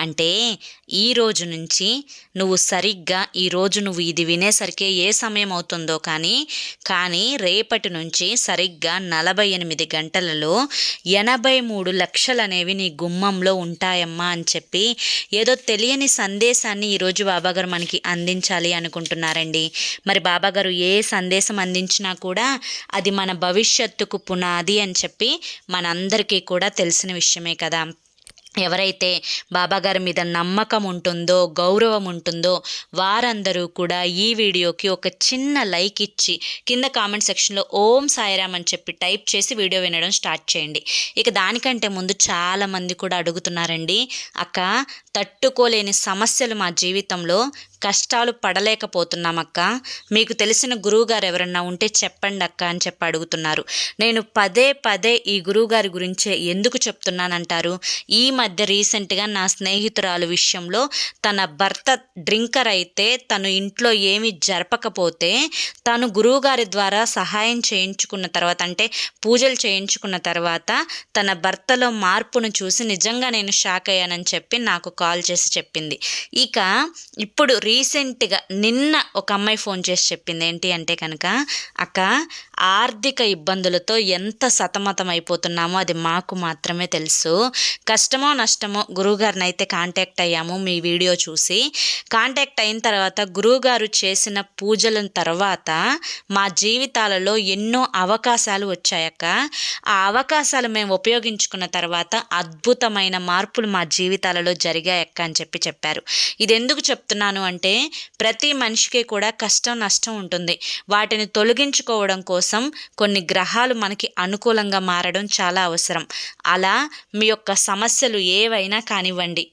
అంటే ఈ రోజు నుంచి నువ్వు సరిగ్గా ఈరోజు నువ్వు ఇది వినేసరికి ఏ సమయం అవుతుందో కానీ కానీ రేపటి నుంచి సరిగ్గా నలభై ఎనిమిది గంటలలో ఎనభై మూడు లక్షలు అనేవి నీ గుమ్మంలో ఉంటాయమ్మా అని చెప్పి ఏదో తెలియని సందేశాన్ని ఈరోజు బాబాగారు మనకి అందించాలి అనుకుంటున్నారండి. మరి బాబాగారు ఏ సందేశం అందించినా కూడా అది మన భవిష్యత్తుకు పునాది అని చెప్పి మనందరికీ కూడా తెలిసిన విషయమే కదా. ఎవరైతే బాబాగారి మీద నమ్మకం ఉంటుందో గౌరవం ఉంటుందో వారందరూ కూడా ఈ వీడియోకి ఒక చిన్న లైక్ ఇచ్చి కింద కామెంట్ సెక్షన్లో ఓం సాయిరామ్ అని చెప్పి టైప్ చేసి వీడియో వినడం స్టార్ట్ చేయండి. ఇక దానికంటే ముందు చాలామంది కూడా అడుగుతున్నారండి అక్క తట్టుకోలేని సమస్యలు మా జీవితంలో కష్టాలు పడలేకపోతున్నామక్క. మీకు తెలిసిన గురువుగారు ఎవరన్నా ఉంటే చెప్పండి అక్క అని చెప్పి అడుగుతున్నారు. నేను పదే పదే ఈ గురువుగారి గురించే ఎందుకు చెప్తున్నానంటారు? ఈ మధ్య రీసెంట్గా నా స్నేహితురాలు విషయంలో తన భర్త డ్రింకర్ అయితే తను ఇంట్లో ఏమి జరపకపోతే తను గురువుగారి ద్వారా సహాయం చేయించుకున్న తర్వాత అంటే పూజలు చేయించుకున్న తర్వాత తన భర్తలో మార్పును చూసి నిజంగా నేను షాక్ అయ్యానని చెప్పి నాకు కాల్ చేసి చెప్పింది. ఇక ఇప్పుడు రీసెంట్గా నిన్న ఒక అమ్మాయి ఫోన్ చేసి చెప్పింది. ఏంటి అంటే కనుక అక్క ఆర్థిక ఇబ్బందులతో ఎంత సతమతం అయిపోతున్నామో అది మాకు మాత్రమే తెలుసు. కష్టమో నష్టమో గురువుగారిని అయితే కాంటాక్ట్ అయ్యాము మీ వీడియో చూసి. కాంటాక్ట్ అయిన తర్వాత గురువుగారు చేసిన పూజల తర్వాత మా జీవితాలలో ఎన్నో అవకాశాలు వచ్చాయక్క. ఆ అవకాశాలు మేము ఉపయోగించుకున్న తర్వాత అద్భుతమైన మార్పులు మా జీవితాలలో జరిగాయక్క అని చెప్పి చెప్పారు. ఇది ఎందుకు చెప్తున్నాను అంటే ప్రతి మనిషికి కూడా కష్టం నష్టం ఉంటుంది. వాటిని తొలగించుకోవడం కోసం కొన్ని గ్రహాలు మనకి అనుకూలంగా మారడం చాలా అవసరం. అలా మీ యొక్క సమస్యలు ఏవైనా కానివ్వండి.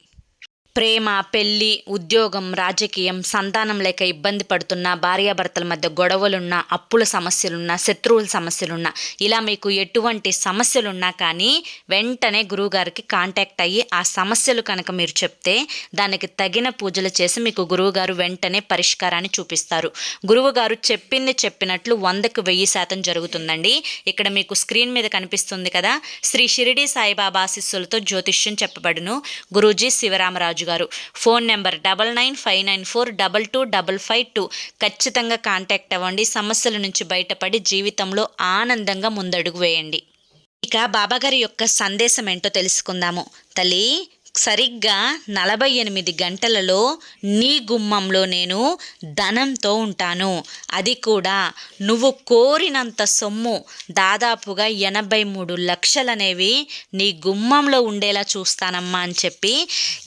ప్రేమ పెళ్ళి ఉద్యోగం రాజకీయం సంతానం లేక ఇబ్బంది పడుతున్న భార్యాభర్తల మధ్య గొడవలున్నా అప్పుల సమస్యలున్నా శత్రువుల సమస్యలున్నా ఇలా మీకు ఎటువంటి సమస్యలున్నా కానీ వెంటనే గురువుగారికి కాంటాక్ట్ అయ్యి ఆ సమస్యలు కనుక మీరు చెప్తే దానికి తగిన పూజలు చేసి మీకు గురువుగారు వెంటనే పరిష్కారాన్ని చూపిస్తారు. గురువుగారు చెప్పింది చెప్పినట్లు వందకు వెయ్యి శాతం జరుగుతుందండి. ఇక్కడ మీకు స్క్రీన్ మీద కనిపిస్తుంది కదా శ్రీ షిరిడి సాయిబాబా ఆశీస్సులతో జ్యోతిష్యం చెప్పబడును. గురూజీ శివరామరాజు గారు. Phone number double nine five nine four double two double five two. ఖచ్చితంగా కాంటాక్ట్ అవ్వండి. సమస్యల నుంచి బయటపడి జీవితంలో ఆనందంగా ముందడుగు వేయండి. ఇక బాబాగారి యొక్క సందేశం ఏంటో తెలుసుకుందాము. తల్లి సరిగ్గా నలభై ఎనిమిది గంటలలో నీ గుమ్మంలో నేను ధనంతో ఉంటాను. అది కూడా నువ్వు కోరినంత సొమ్ము దాదాపుగా ఎనభై మూడు లక్షలనేవి నీ గుమ్మంలో ఉండేలా చూస్తానమ్మా అని చెప్పి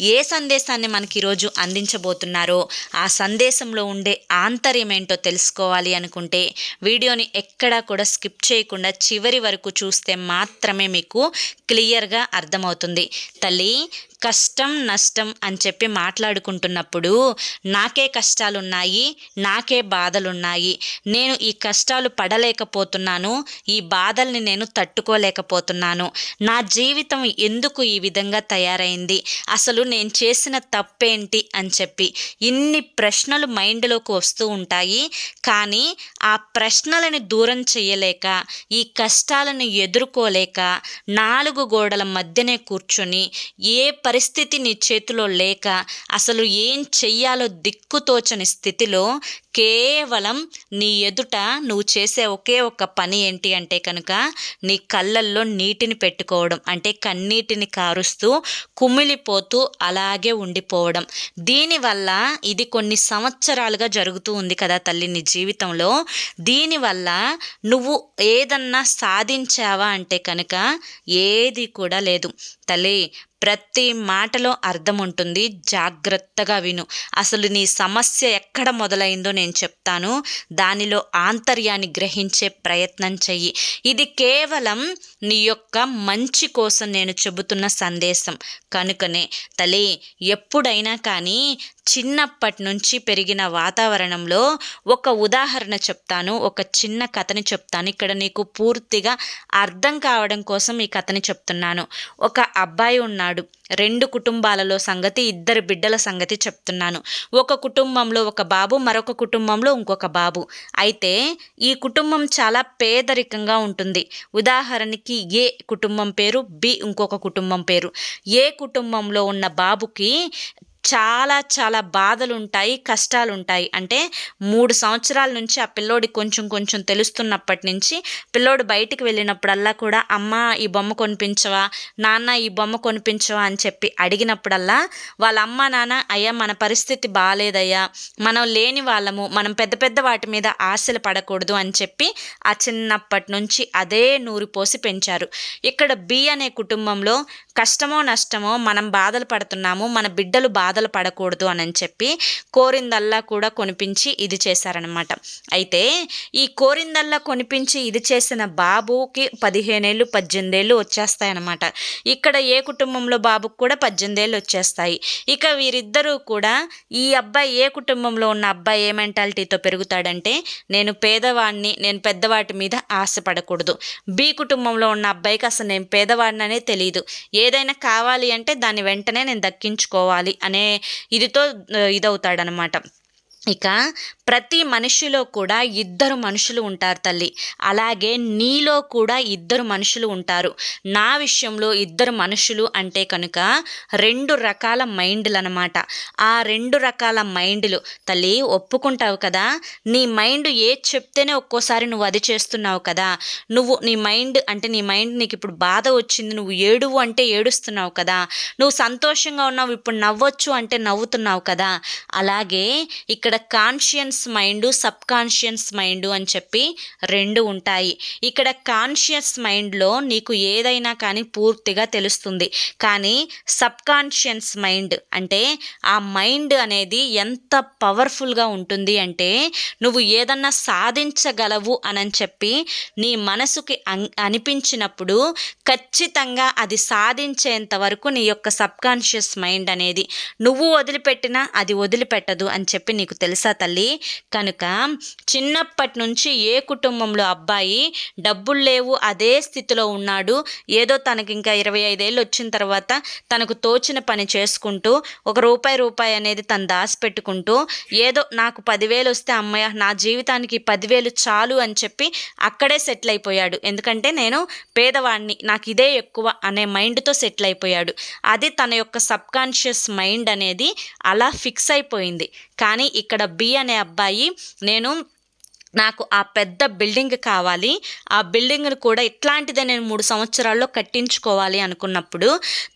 ఏ సందేశాన్ని మనకి ఈరోజు అందించబోతున్నారో ఆ సందేశంలో ఉండే ఆంతర్యం ఏంటో తెలుసుకోవాలి అనుకుంటే వీడియోని ఎక్కడా కూడా స్కిప్ చేయకుండా చివరి వరకు చూస్తే మాత్రమే మీకు క్లియర్గా అర్థమవుతుంది. తల్లి కష్టం నష్టం అని చెప్పి మాట్లాడుకుంటున్నప్పుడు నాకే కష్టాలున్నాయి నాకే బాధలున్నాయి. నేను ఈ కష్టాలు పడలేకపోతున్నాను ఈ బాధల్ని నేను తట్టుకోలేకపోతున్నాను. నా జీవితం ఎందుకు ఈ విధంగా తయారైంది? అసలు నేను చేసిన తప్పేంటి అని చెప్పి ఇన్ని ప్రశ్నలు మైండ్లోకి వస్తూ ఉంటాయి. కానీ ఆ ప్రశ్నలని దూరం చేయలేక ఈ కష్టాలను ఎదుర్కోలేక నాలుగు గోడల మధ్యనే కూర్చొని ఏ పరిస్థితి నీ చేతిలో లేక అసలు ఏం చెయ్యాలో దిక్కుతోచని స్థితిలో కేవలం నీ ఎదుట నువ్వు చేసే ఒకే ఒక పని ఏంటి అంటే కనుక నీ కళ్ళల్లో నీటిని పెట్టుకోవడం అంటే కన్నీటిని కారుస్తూ కుమిలిపోతూ అలాగే ఉండిపోవడం. దీనివల్ల ఇది కొన్ని సంవత్సరాలుగా జరుగుతూ ఉంది కదా తల్లి నీ జీవితంలో. దీనివల్ల నువ్వు ఏదన్నా సాధించావా అంటే కనుక ఏది కూడా లేదు. తల్లి ప్రతి మాటలో అర్థం ఉంటుంది జాగ్రత్తగా విను. అసలు నీ సమస్య ఎక్కడ మొదలైందో నేను చెప్తాను. దానిలో ఆంతర్యాన్ని గ్రహించే ప్రయత్నం చెయ్యి. ఇది కేవలం నీ యొక్క మంచి కోసం నేను చెబుతున్న సందేశం. కనుకనే తల్లి ఎప్పుడైనా కానీ చిన్నప్పటి నుంచి పెరిగిన వాతావరణంలో ఒక ఉదాహరణ చెప్తాను ఒక చిన్న కథని చెప్తాను. ఇక్కడ నీకు పూర్తిగా అర్థం కావడం కోసం ఈ కథని చెప్తున్నాను. ఒక అబ్బాయి ఉన్నాడు. రెండు కుటుంబాలలో సంగతి ఇద్దరు బిడ్డల సంగతి చెప్తున్నాను. ఒక కుటుంబంలో ఒక బాబు మరొక కుటుంబంలో ఇంకొక బాబు. అయితే ఈ కుటుంబం చాలా పేదరికంగా ఉంటుంది. ఉదాహరణకి ఏ కుటుంబం పేరు బి ఇంకొక కుటుంబం పేరు. ఏ కుటుంబంలో ఉన్న బాబుకి చాలా చాలా బాధలు ఉంటాయి కష్టాలు ఉంటాయి అంటే మూడు సంవత్సరాల నుంచి ఆ పిల్లోడి కొంచెం కొంచెం తెలుస్తున్నప్పటి నుంచి పిల్లోడు బయటికి వెళ్ళినప్పుడల్లా కూడా అమ్మ ఈ బొమ్మ కొనిపించవా? నాన్న ఈ బొమ్మ కొనిపించవా? అని చెప్పి అడిగినప్పుడల్లా వాళ్ళ అమ్మ నాన్న అయ్యా మన పరిస్థితి బాగాలేదయ్యా మనం లేని వాళ్ళము. మనం పెద్ద పెద్ద వాటి మీద ఆశలు పడకూడదు అని చెప్పి ఆ చిన్నప్పటి నుంచి అదే నూరు పోసి పెంచారు. ఇక్కడ బి అనే కుటుంబంలో కష్టమో నష్టమో మనం బాధలు పడుతున్నాము మన బిడ్డలు బాధలు పడకూడదు అని చెప్పి కోరిందల్లా కూడా కొనిపించి ఇది చేశారనమాట. అయితే ఈ కోరిందల్లా కొనిపించి ఇది చేసిన బాబుకి పదిహేనేళ్ళు పద్దెనిమిదేళ్ళు వచ్చేస్తాయన్నమాట ఇక్కడ ఏ కుటుంబంలో బాబుకు కూడా పద్దెనిమిదేళ్ళు వచ్చేస్తాయి. ఇక వీరిద్దరూ కూడా ఈ అబ్బాయి ఏ కుటుంబంలో ఉన్న అబ్బాయి ఏ మెంటాలిటీతో పెరుగుతాడంటే నేను పేదవాడిని నేను పెద్దవాటి మీద ఆశపడకూడదు. బి కుటుంబంలో ఉన్న అబ్బాయికి అసలు నేను పేదవాడిననే తెలియదు ఏ ఏదైనా కావాలి అంటే దాన్ని వెంటనే నేను దక్కించుకోవాలి అనే ఇదితో ఇదవుతాడనమాట. ఇక ప్రతి మనిషిలో కూడా ఇద్దరు మనుషులు ఉంటారు తల్లి. అలాగే నీలో కూడా ఇద్దరు మనుషులు ఉంటారు. నా విషయంలో ఇద్దరు మనుషులు అంటే కనుక రెండు రకాల మైండ్లు అనమాట ఆ రెండు రకాల మైండ్లు తల్లి ఒప్పుకుంటావు కదా? నీ మైండ్ ఏది చెప్తేనే ఒక్కోసారి నువ్వు అది చేస్తున్నావు కదా? నువ్వు నీ మైండ్ అంటే నీ మైండ్ నీకు ఇప్పుడు బాధ వచ్చింది నువ్వు ఏడువు అంటే ఏడుస్తున్నావు కదా? నువ్వు సంతోషంగా ఉన్నావు ఇప్పుడు నవ్వొచ్చు అంటే నవ్వుతున్నావు కదా? అలాగే ఇక్కడ ఇక్కడ conscience mind sub conscience mind అని చెప్పి రెండు ఉంటాయి. ఇక్కడ కాన్షియస్ మైండ్లో నీకు ఏదైనా కానీ పూర్తిగా తెలుస్తుంది. కానీ సబ్ కాన్షియన్స్ మైండ్ అంటే ఆ మైండ్ అనేది ఎంత పవర్ఫుల్గా ఉంటుంది అంటే నువ్వు ఏదన్నా సాధించగలవు అని చెప్పి నీ మనసుకి అనిపించినప్పుడు ఖచ్చితంగా అది సాధించేంత వరకు నీ యొక్క సబ్ కాన్షియస్ మైండ్ అనేది నువ్వు వదిలిపెట్టినా అది వదిలిపెట్టదు అని చెప్పి నీకు తెలుసా తల్లి? కనుక చిన్నప్పటి నుంచి ఏ కుటుంబంలో అబ్బాయి డబ్బులు లేవు అదే స్థితిలో ఉన్నాడు ఏదో తనకి ఇంకా ఇరవై ఐదేళ్ళు వచ్చిన తర్వాత తనకు తోచిన పని చేసుకుంటూ ఒక రూపాయి రూపాయి అనేది తను దాచిపెట్టుకుంటూ ఏదో నాకు పదివేలు వస్తే అమ్మయ్య నా జీవితానికి పదివేలు చాలు అని చెప్పి అక్కడే సెటిల్ అయిపోయాడు. ఎందుకంటే నేను పేదవాడిని నాకు ఇదే ఎక్కువ అనే మైండ్తో సెటిల్ అయిపోయాడు. అది తన యొక్క సబ్కాన్షియస్ మైండ్ అనేది అలా ఫిక్స్ అయిపోయింది. కానీ ఇక్కడ బి అనే అబ్బాయి నేను నాకు ఆ పెద్ద బిల్డింగ్ కావాలి. ఆ బిల్డింగ్ను కూడా ఇట్లాంటిదే నేను మూడు సంవత్సరాల్లో కట్టించుకోవాలి అనుకున్నప్పుడు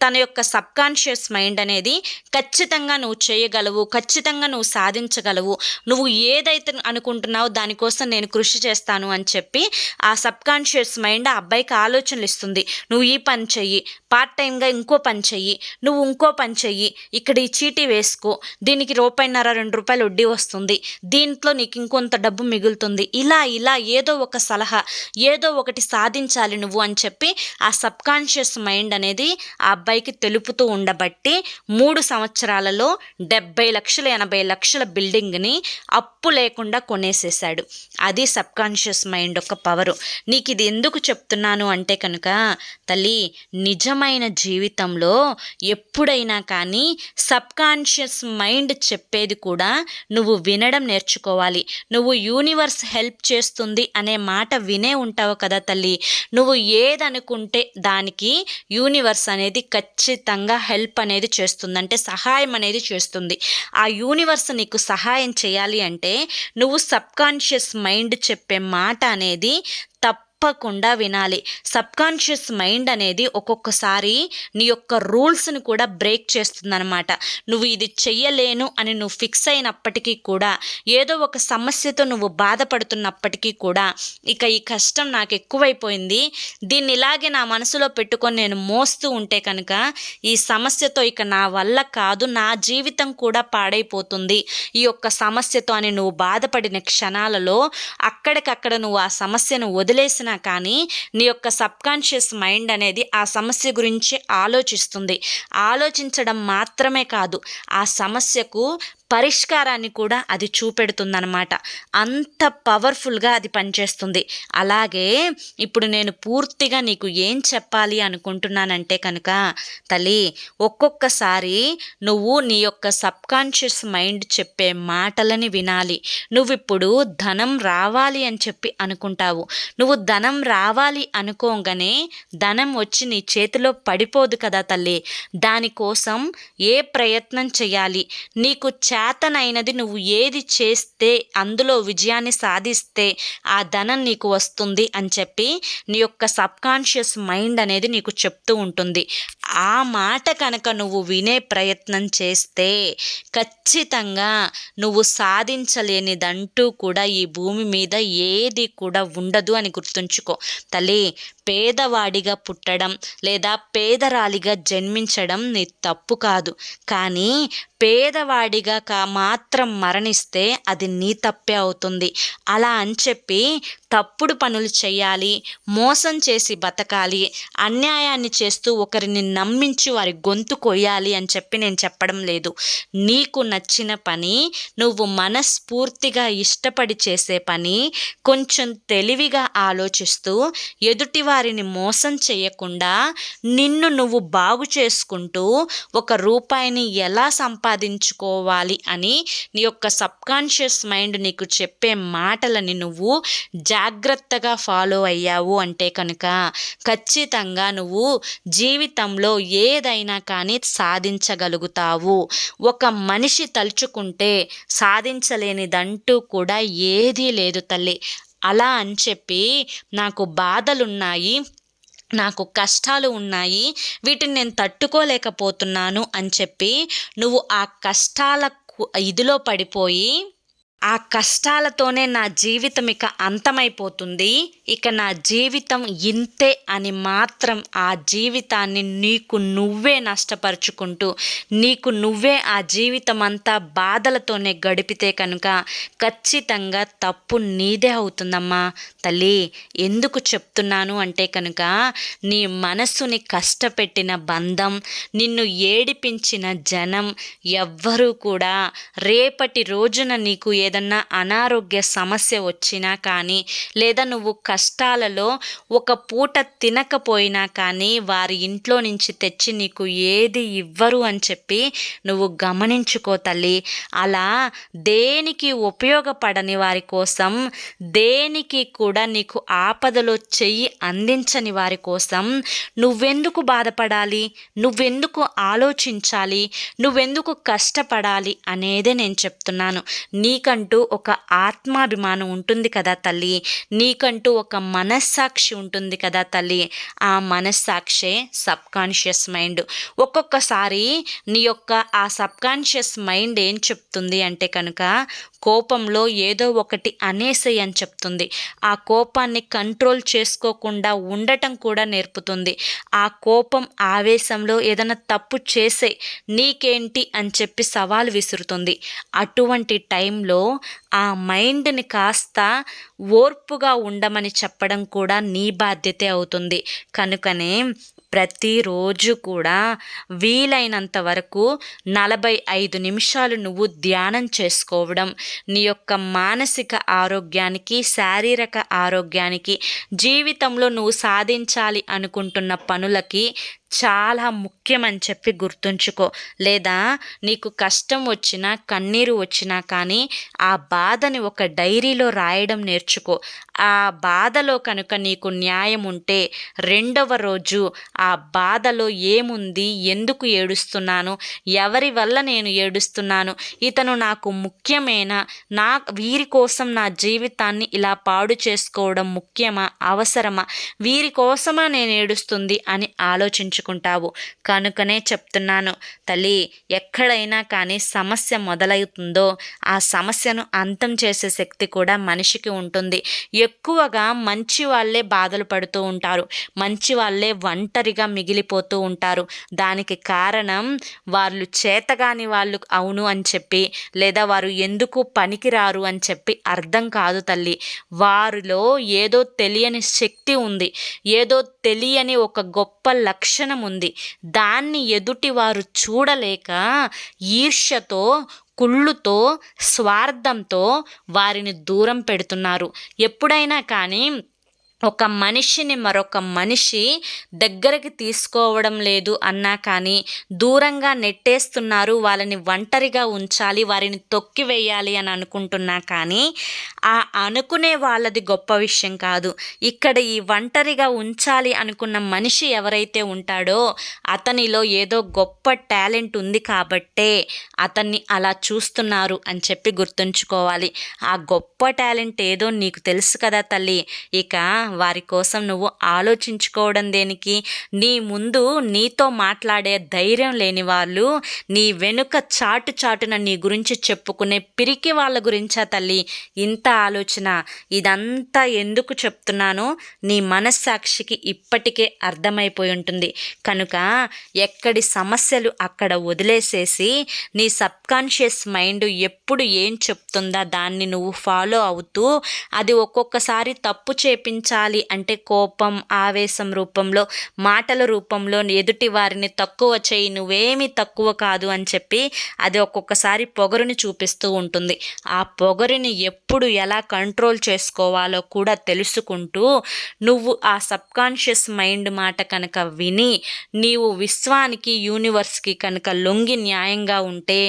తన యొక్క సబ్కాన్షియస్ మైండ్ అనేది ఖచ్చితంగా నువ్వు చేయగలవు ఖచ్చితంగా నువ్వు సాధించగలవు నువ్వు ఏదైతే అనుకుంటున్నావో దానికోసం నేను కృషి చేస్తాను అని చెప్పి ఆ సబ్కాన్షియస్ మైండ్ ఆ అబ్బాయికి ఆలోచనలు ఇస్తుంది. నువ్వు ఈ పని చెయ్యి పార్ట్ టైంగా ఇంకో పని చెయ్యి నువ్వు ఇంకో పని చెయ్యి ఇక్కడ ఈ చీటీ వేసుకో దీనికి రూపాయిన్నర రెండు రూపాయలు వడ్డీ వస్తుంది దీంట్లో నీకు ఇంకొంత డబ్బు మిగులుతుంది ఇలా ఇలా ఏదో ఒక సలహా ఏదో ఒకటి సాధించాలి నువ్వు అని చెప్పి ఆ సబ్కాన్షియస్ మైండ్ అనేది ఆ అబ్బాయికి తెలుపుతూ ఉండబట్టి మూడు సంవత్సరాలలో డెబ్బై లక్షల ఎనభై లక్షల బిల్డింగ్ని అప్పు లేకుండా కొనేసేసాడు అది సబ్కాన్షియస్ మైండ్ ఒక పవరు. నీకు ఇది ఎందుకు చెప్తున్నాను అంటే కనుక తల్లి నిజమైన నిజమైన జీవితంలో ఎప్పుడైనా కానీ సబ్కాన్షియస్ మైండ్ చెప్పేది కూడా నువ్వు వినడం నేర్చుకోవాలి. నువ్వు యూనివర్స్ హెల్ప్ చేస్తుంది అనే మాట వినే ఉంటావు కదా తల్లి. నువ్వు ఏదనుకుంటే దానికి యూనివర్స్ అనేది ఖచ్చితంగా హెల్ప్ అనేది చేస్తుంది. అంటే సహాయం అనేది చేస్తుంది. ఆ యూనివర్స్ నీకు సహాయం చేయాలి అంటే నువ్వు సబ్కాన్షియస్ మైండ్ చెప్పే మాట అనేది తప్పకుండా వినాలి. సబ్కాన్షియస్ మైండ్ అనేది ఒక్కొక్కసారి నీ యొక్క రూల్స్ని కూడా బ్రేక్ చేస్తుందనమాట నువ్వు ఇది చెయ్యలేను అని నువ్వు ఫిక్స్ అయినప్పటికీ కూడా ఏదో ఒక సమస్యతో నువ్వు బాధపడుతున్నప్పటికీ కూడా ఇక ఈ కష్టం నాకు ఎక్కువైపోయింది. దీన్ని ఇలాగే నా మనసులో పెట్టుకొని నేను మోస్తూ ఉంటే కనుక ఈ సమస్యతో ఇక నా వల్ల కాదు నా జీవితం కూడా పాడైపోతుంది. ఈ యొక్క సమస్యతో అని నువ్వు బాధపడిన క్షణాలలో అక్కడికక్కడ నువ్వు ఆ సమస్యను వదిలేసిన కానీ నీ యొక్క సబ్కాన్షియస్ మైండ్ అనేది ఆ సమస్య గురించి ఆలోచిస్తుంది. ఆలోచించడం మాత్రమే కాదు ఆ సమస్యకు పరిష్కారాన్ని కూడా అది చూపెడుతుందనమాట అంత పవర్ఫుల్గా అది పనిచేస్తుంది. అలాగే ఇప్పుడు నేను పూర్తిగా నీకు ఏం చెప్పాలి అనుకుంటున్నానంటే కనుక తల్లి ఒక్కొక్కసారి నువ్వు నీ యొక్క సబ్కాన్షియస్ మైండ్ చెప్పే మాటలని వినాలి. నువ్విప్పుడు ధనం రావాలి అని చెప్పి అనుకుంటావు. నువ్వు ధనం రావాలి అనుకోగానే ధనం వచ్చి నీ చేతిలో పడిపోదు కదా తల్లి. దానికోసం ఏ ప్రయత్నం చేయాలి? నీకు చేతనైనది నువ్వు ఏది చేస్తే అందులో విజయాన్ని సాధిస్తే ఆ ధనం నీకు వస్తుంది అని చెప్పి నీ యొక్క సబ్కాన్షియస్ మైండ్ అనేది నీకు చెప్తూ ఉంటుంది. ఆ మాట కనుక నువ్వు వినే ప్రయత్నం చేస్తే ఖచ్చితంగా నువ్వు సాధించలేనిదంటూ కూడా ఈ భూమి మీద ఏది కూడా ఉండదు అని గుర్తుంచుకో. తల్లి పేదవాడిగా పుట్టడం లేదా పేదరాలిగా జన్మించడం నీ తప్పు కాదు. కానీ పేదవాడిగా కా మాత్రం మరణిస్తే అది నీ తప్పే అవుతుంది. అలా అని చెప్పి తప్పుడు పనులు చేయాలి మోసం చేసి బతకాలి అన్యాయాన్ని చేస్తూ ఒకరిని నమ్మించి వారి గొంతు కొయ్యాలి అని చెప్పి నేను చెప్పడం లేదు. నీకు నచ్చిన పని నువ్వు మనస్ఫూర్తిగా ఇష్టపడి చేసే పని కొంచెం తెలివిగా ఆలోచిస్తూ ఎదుటి వారిని మోసం చేయకుండా నిన్ను నువ్వు బాగు చేసుకుంటూ ఒక రూపాయిని ఎలా సంపాదించుకోవాలి అని నీ యొక్క సబ్కాన్షియస్ మైండ్ నీకు చెప్పే మాటలని నువ్వు జాగ్రత్తగా ఫాలో అయ్యావు అంటే కనుక ఖచ్చితంగా నువ్వు జీవితంలో ఏదైనా కానీ సాధించగలుగుతావు. ఒక మనిషి తలుచుకుంటే సాధించలేనిదంటూ కూడా ఏదీ లేదు తల్లి. అలా అని చెప్పి నాకు బాధలున్నాయి నాకు కష్టాలు ఉన్నాయి వీటిని నేను తట్టుకోలేకపోతున్నాను అని చెప్పి నువ్వు ఆ కష్టాల ఇదిలో పడిపోయి ఆ కష్టాలతోనే నా జీవితం ఇక అంతమైపోతుంది. ఇక నా జీవితం ఇంతే అని మాత్రం ఆ జీవితాన్ని నీకు నువ్వే నష్టపరుచుకుంటూ నీకు నువ్వే ఆ జీవితం అంతా బాధలతోనే గడిపితే కనుక ఖచ్చితంగా తప్పు నీదే అవుతుందమ్మా. తల్లి ఎందుకు చెప్తున్నాను అంటే కనుక నీ మనస్సుని కష్టపెట్టిన బంధం నిన్ను ఏడిపించిన జనం ఎవ్వరూ కూడా రేపటి రోజున నీకు ఏదన్నా అనారోగ్య సమస్య వచ్చినా కానీ లేదా నువ్వు కష్టాలలో ఒక పూట తినకపోయినా కానీ వారి ఇంట్లో నుంచి తెచ్చి నీకు ఏది ఇవ్వరు అని చెప్పి నువ్వు గమనించుకో తల్లి. అలా దేనికి ఉపయోగపడని వారి కోసం దేనికి కూడా నీకు ఆపదలో చెయ్యి అందించని వారి కోసం నువ్వెందుకు బాధపడాలి? నువ్వెందుకు ఆలోచించాలి? నువ్వెందుకు కష్టపడాలి? అనేదే నేను చెప్తున్నాను. నీకంటూ నీకంటూ ఒక ఆత్మాభిమానం ఉంటుంది కదా తల్లి. నీకంటూ ఒక మనస్సాక్షి ఉంటుంది కదా తల్లి. ఆ మనస్సాక్షే సబ్కాన్షియస్ మైండ్. ఒక్కొక్కసారి నీ యొక్క ఆ సబ్కాన్షియస్ మైండ్ ఏం చెప్తుంది అంటే కనుక కోపంలో ఏదో ఒకటి అనేసేయి అని చెప్తుంది. ఆ కోపాన్ని కంట్రోల్ చేసుకోకుండా ఉండటం కూడా నేర్పుతుంది. ఆ కోపం ఆవేశంలో ఏదైనా తప్పు చేసే నీకేంటి అని చెప్పి సవాల్ విసురుతుంది. అటువంటి టైంలో ఆ మైండ్ని కాస్త ఓర్పుగా ఉండమని చెప్పడం కూడా నీ బాధ్యతే అవుతుంది. కనుకనే ప్రతిరోజు కూడా వీలైనంత వరకు నలభై ఐదు నిమిషాలు నువ్వు ధ్యానం చేసుకోవడం. నీ యొక్క మానసిక ఆరోగ్యానికి శారీరక ఆరోగ్యానికి జీవితంలో నువ్వు సాధించాలి అనుకుంటున్న పనులకి చాలా ముఖ్యమని చెప్పి గుర్తుంచుకో. లేదా నీకు కష్టం వచ్చినా కన్నీరు వచ్చినా కానీ ఆ బాధని ఒక డైరీలో రాయడం నేర్చుకో. ఆ బాధలో కనుక నీకు న్యాయం ఉంటే రెండవ రోజు ఆ బాధలో ఏముంది ఎందుకు ఏడుస్తున్నాను ఎవరి వల్ల నేను ఏడుస్తున్నాను ఇతను నాకు ముఖ్యమైన నా వీరి కోసం నా జీవితాన్ని ఇలా పాడు చేసుకోవడం ముఖ్యమా అవసరమా వీరి కోసమా నేను ఏడుస్తుంది అని ఆలోచించుకుంటావు కనుకనే చెప్తున్నాను. తల్లి ఎక్కడైనా కానీ సమస్య మొదలవుతుందో ఆ సమస్యను అంతం చేసే శక్తి కూడా మనిషికి ఉంటుంది. ఎక్కువగా మంచి వాళ్ళే బాధలు పడుతూ ఉంటారు. మంచి వాళ్ళే ఒంటరిగా మిగిలిపోతూ ఉంటారు. దానికి కారణం వాళ్ళు చేతగాని వాళ్ళు అవును అని చెప్పి లేదా వారు ఎందుకు పనికిరారు అని చెప్పి అర్థం కాదు తల్లి. వారిలో ఏదో తెలియని శక్తి ఉంది. ఏదో తెలియని ఒక గొప్ప లక్షణం ఉంది దాన్ని ఎదుటివారు చూడలేక ఈర్ష్యతో కుళ్ళుతో స్వార్థంతో వారిని దూరం పెడుతున్నారు. ఎప్పుడైనా కానీ ఒక మనిషిని మరొక మనిషి దగ్గరికి తీసుకోవడం లేదు అన్నా కానీ దూరంగా నెట్టేస్తున్నారు వాళ్ళని ఒంటరిగా ఉంచాలి వారిని తొక్కివేయాలి అని అనుకుంటున్నా కానీ ఆ అనుకునే వాళ్ళది గొప్ప విషయం కాదు. ఇక్కడ ఈ ఒంటరిగా ఉంచాలి అనుకున్న మనిషి ఎవరైతే ఉంటాడో అతనిలో ఏదో గొప్ప టాలెంట్ ఉంది కాబట్టే అతన్ని అలా చూస్తున్నారు అని చెప్పి గుర్తుంచుకోవాలి. ఆ గొప్ప టాలెంట్ ఏదో నీకు తెలుసు కదా తల్లి ఇక వారి కోసం నువ్వు ఆలోచించుకోవడం దేనికి? నీ ముందు నీతో మాట్లాడే ధైర్యం లేని వాళ్ళు నీ వెనుక చాటు చాటున నీ గురించి చెప్పుకునే పిరికి వాళ్ళ గురించా తల్లి? ఇంత ఆలోచన. ఇదంతా ఎందుకు చెప్తున్నానో నీ మనస్సాక్షికి ఇప్పటికే అర్థమైపోయి ఉంటుంది. కనుక ఎక్కడి సమస్యలు అక్కడ వదిలేసేసి నీ సబ్కాన్షియస్ మైండ్ ఎప్పుడు ఏం చెప్తుందా దాన్ని నువ్వు ఫాలో అవుతూ అది ఒక్కొక్కసారి తప్పు చేపించాలి అంటే కోపం ఆవేశం రూపంలో మాటల రూపంలో ఎదుటి వారిని తక్కువ చేయి నువ్వేమీ తక్కువ కాదు అని చెప్పి అది ఒక్కొక్కసారి పొగరుని చూపిస్తూ ఉంటుంది. ఆ పొగరుని ఎప్పుడు ఎలా కంట్రోల్ చేసుకోవాలో కూడా తెలుసుకుంటూ నువ్వు ఆ సబ్కాన్షియస్ మైండ్ మాట కనుక విని నీవు విశ్వానికి యూనివర్స్కి కనుక లొంగి న్యాయంగా ఉంటే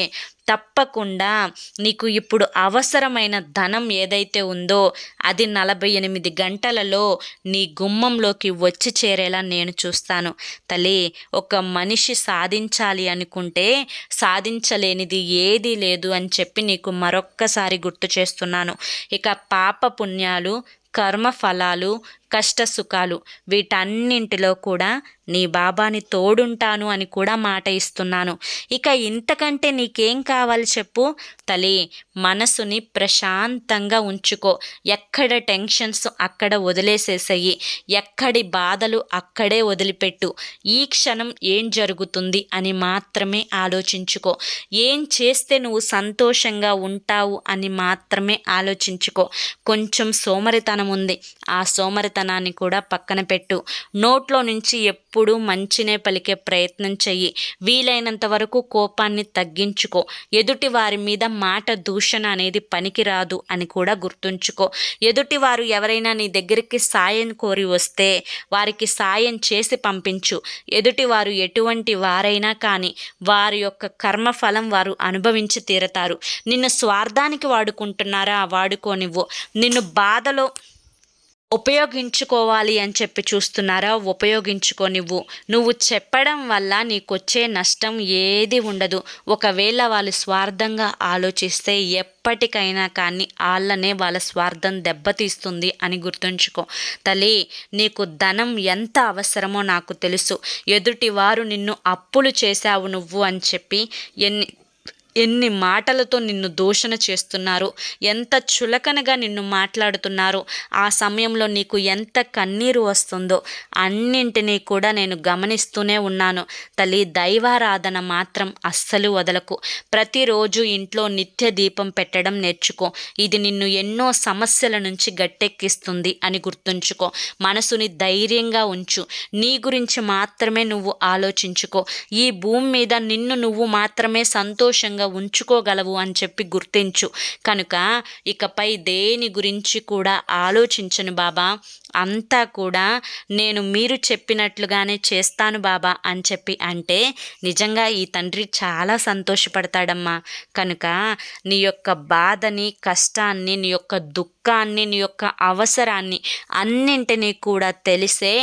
తప్పకుండా నీకు ఇప్పుడు అవసరమైన ధనం ఏదైతే ఉందో అది నలభై ఎనిమిది గంటలలో నీ గుమ్మంలోకి వచ్చి చేరేలా నేను చూస్తాను. తల్లి ఒక మనిషి సాధించాలి అనుకుంటే సాధించలేనిది ఏదీ లేదు అని చెప్పి నీకు మరొక్కసారి గుర్తు చేస్తున్నాను. ఇక పాప పుణ్యాలు కర్మ ఫలాలు కష్ట సుఖాలు వీటన్నింటిలో కూడా నీ బాబాని తోడుంటాను అని కూడా మాట ఇస్తున్నాను. ఇక ఇంతకంటే నీకేం కావాలి చెప్పు? తల్లి మనసుని ప్రశాంతంగా ఉంచుకో. ఎక్కడ టెన్షన్స్ అక్కడ వదిలేసేసాయి. ఎక్కడి బాధలు అక్కడే వదిలిపెట్టు. ఈ క్షణం ఏం జరుగుతుంది అని మాత్రమే ఆలోచించుకో. ఏం చేస్తే నువ్వు సంతోషంగా ఉంటావు అని మాత్రమే ఆలోచించుకో. కొంచెం సోమరితనం ఉంది. ఆ సోమరితనాన్ని కూడా పక్కన పెట్టు. నోట్లో నుంచి ఎప్పుడు మంచినే పలికే ప్రయత్నం చెయ్యి. వీలైనంత వరకు కోపాన్ని తగ్గించుకో. ఎదుటి వారి మీద మాట దూషణ అనేది పనికిరాదు అని కూడా గుర్తుంచుకో. ఎదుటి వారు ఎవరైనా నీ దగ్గరికి సాయం కోరి వస్తే వారికి సాయం చేసి పంపించు. ఎదుటి వారు ఎటువంటి వారైనా కానీ వారి యొక్క కర్మఫలం వారు అనుభవించి తీరతారు. నిన్ను స్వార్థానికి వాడుకుంటున్నారా? వాడుకోనివ్వు. నిన్ను బాధలో ఉపయోగించుకోవాలి అని చెప్పి చూస్తున్నారా? ఉపయోగించుకో నువ్వు. నువ్వు చెప్పడం వల్ల నీకొచ్చే నష్టం ఏది ఉండదు. ఒకవేళ వాళ్ళు స్వార్థంగా ఆలోచిస్తే ఎప్పటికైనా కానీ వాళ్ళనే వాళ్ళ స్వార్థం దెబ్బతీస్తుంది అని గుర్తుంచుకో. తల్లి నీకు ధనం ఎంత అవసరమో నాకు తెలుసు. ఎదుటివారు నిన్ను అప్పులు చేశావు నువ్వు అని చెప్పి ఎన్ని ఎన్ని మాటలతో నిన్ను దూషణ చేస్తున్నారు? ఎంత చులకనగా నిన్ను మాట్లాడుతున్నారు? ఆ సమయంలో నీకు ఎంత కన్నీరు వస్తుందో అన్నింటినీ కూడా నేను గమనిస్తూనే ఉన్నాను. తల్లి దైవారాధన మాత్రం అస్సలు వదలకు. ప్రతిరోజు ఇంట్లో నిత్య దీపం పెట్టడం నేర్చుకో. ఇది నిన్ను ఎన్నో సమస్యల నుంచి గట్టెక్కిస్తుంది అని గుర్తుంచుకో. మనసుని ధైర్యంగా ఉంచు. నీ గురించి మాత్రమే నువ్వు ఆలోచించుకో. ఈ భూమి మీద నిన్ను నువ్వు మాత్రమే సంతోషంగా శాశ్వతంగా ఉంచుకోగలవు అని చెప్పి గుర్తించు. కనుక ఇకపై దేని గురించి కూడా ఆలోచించను బాబా. అంతా కూడా నేను మీరు చెప్పినట్లుగానే చేస్తాను బాబా అని చెప్పి అంటే నిజంగా ఈ తండ్రి చాలా సంతోషపడతాడమ్మా. కనుక నీ యొక్క బాధని కష్టాన్ని నీ యొక్క దుఃఖాన్ని నీ యొక్క అవసరాన్ని అన్నింటినీ కూడా తెలిసే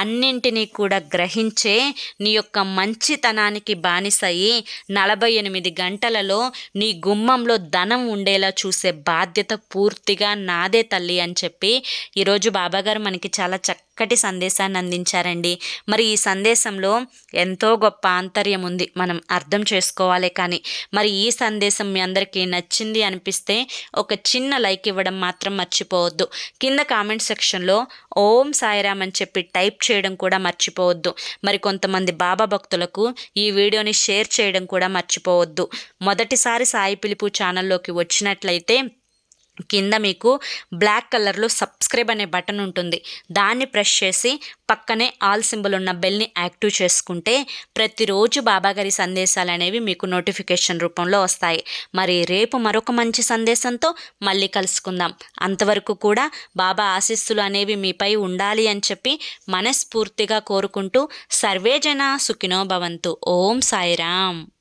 అన్నింటినీ కూడా గ్రహించే నీ యొక్క మంచితనానికి బానిసయి నలభై ఎనిమిది గంటలలో నీ గుమ్మంలో ధనం ఉండేలా చూసే బాధ్యత పూర్తిగా నాదే తల్లి అని చెప్పి ఈరోజు బాబాగారు మనకి చాలా చక్కటి సందేశాన్ని అందించారండి. మరి ఈ సందేశంలో ఎంతో గొప్ప ఆంతర్యం ఉంది. మనం అర్థం చేసుకోవాలి కానీ. మరి ఈ సందేశం మీ అందరికీ నచ్చింది అనిపిస్తే ఒక చిన్న లైక్ ఇవ్వడం మాత్రం మర్చిపోవద్దు. కింద కామెంట్ సెక్షన్లో ఓం సాయిరామ్ అని చెప్పి టైప్ చేయడం కూడా మర్చిపోవద్దు. మరి కొంతమంది బాబా భక్తులకు ఈ వీడియోని షేర్ చేయడం కూడా మర్చిపోవద్దు. మొదటిసారి సాయి పిలుపు ఛానల్లోకి వచ్చినట్లయితే కింద మీకు బ్లాక్ కలర్లో సబ్స్క్రైబ్ అనే బటన్ ఉంటుంది. దాన్ని ప్రెస్ చేసి పక్కనే ఆల్ సింబల్ ఉన్న బెల్ని యాక్టివ్ చేసుకుంటే ప్రతిరోజు బాబాగారి సందేశాలు అనేవి మీకు నోటిఫికేషన్ రూపంలో వస్తాయి. మరి రేపు మరొక మంచి సందేశంతో మళ్ళీ కలుసుకుందాం. అంతవరకు కూడా బాబా ఆశీస్సులు అనేవి మీపై ఉండాలి అని చెప్పి మనస్ఫూర్తిగా కోరుకుంటూ సర్వేజన సుఖినో భవంతు. ఓం సాయిరామ్.